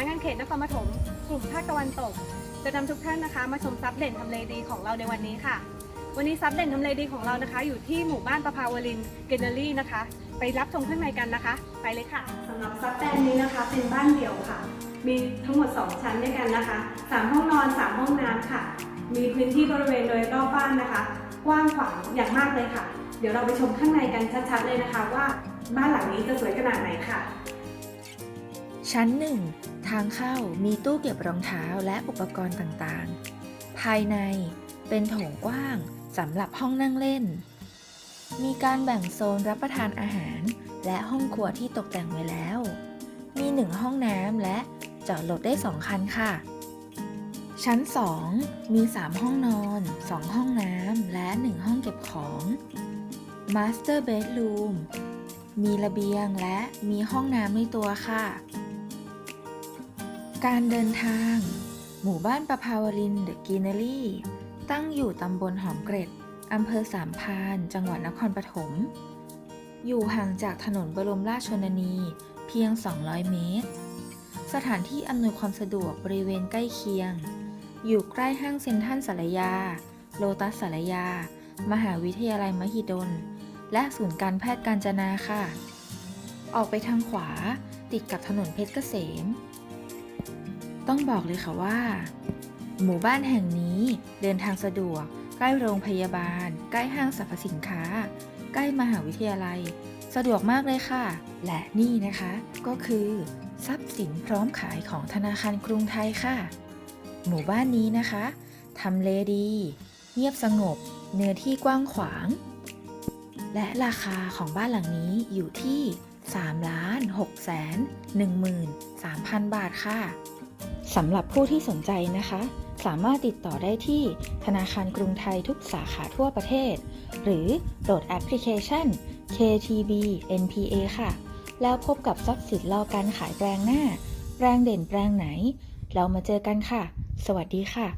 นักงานเขตนครปฐมกลุ่มภาคตะวันตก จะนำทุกท่านนะคะมาชมทรัพย์เด่นทำเลดีของเราในวันนี้ค่ะ วันนี้ทรัพย์เด่นทำเลดีของเรานะคะ อยู่ที่หมู่บ้านประภาวรินเกเนอรี่นะคะ ไปรับชมข้างในกันนะคะ ไปเลยค่ะสำหรับทรัพย์แปลงนี้นะคะเป็นบ้านเดี่ยวค่ะ มีทั้งหมด 2 ชั้นด้วยกันนะคะ 3 ห้องนอน 3 ห้องน้ำค่ะ มีพื้นที่บริเวณโดยรอบบ้านนะคะ กว้างขวางอย่างมากเลยค่ะ เดี๋ยวเราไปชมข้างในกันชัดๆเลยนะคะ ว่าบ้านหลังนี้จะสวยขนาดไหนค่ะชั้น 1 ทางเข้ามีตู้เก็บรองเท้าและอุปกรณ์ต่างๆ ภายในเป็นโถงกว้างสำหรับห้องนั่งเล่น มีการแบ่งโซนรับประทานอาหาร และห้องครัวที่ตกแต่งไว้แล้ว มีหนึ่งห้องน้ำและจอดรถได้2คันค่ะ ชั้น 2 มี 3 ห้องนอน 2 ห้องน้ำและ 1 ห้องเก็บของ Master Bedroom มีระเบียงและมีห้องน้ำในตัวค่ะ การเดินทาง หมู่บ้านประภาวรินเดอะกินเนอรี่ ตั้งอยู่ตำบลหอมเกร็ดอำเภอสามพาน จังหวัดนครปฐม อยู่ห่างจากถนนบรมราชชนนีเพียง 200 เมตร สถานที่อำนวยความสะดวกบริเวณใกล้เคียง อยู่ใกล้ห้างเซ็นทรัลสารยา โลตัสสารยา มหาวิทยาลัยมหิดล และศูนย์การแพทย์การจนาค่ะ ออกไปทางขวาติดกับถนนเพชรเกษม ต้องบอกเลยค่ะว่า หมู่บ้านแห่งนี้เดินทางสะดวก ใกล้โรงพยาบาล ใกล้ห้างสรรพสินค้า ใกล้มหาวิทยาลัย สะดวกมากเลยค่ะ และนี่นะคะ ก็คือ ทรัพย์สินพร้อมขายของธนาคารกรุงไทยค่ะ หมู่บ้านนี้นะคะทำเลดี เงียบสงบ เนื้อที่กว้างขวาง และราคาของบ้านหลังนี้อยู่ที่3ล้าน6แสน13,000 บาทค่ะ สำหรับผู้ที่สนใจนะคะ สามารถติดต่อได้ที่ธนาคารกรุงไทยทุกสาขาทั่วประเทศ หรือโหลดแอปพลิเคชัน KTB NPA ค่ะ แล้วพบกับทรัพย์สินราการขายแปลงหน้า แปลงเด่นแปลงไหน เรามาเจอกันค่ะ สวัสดีค่ะ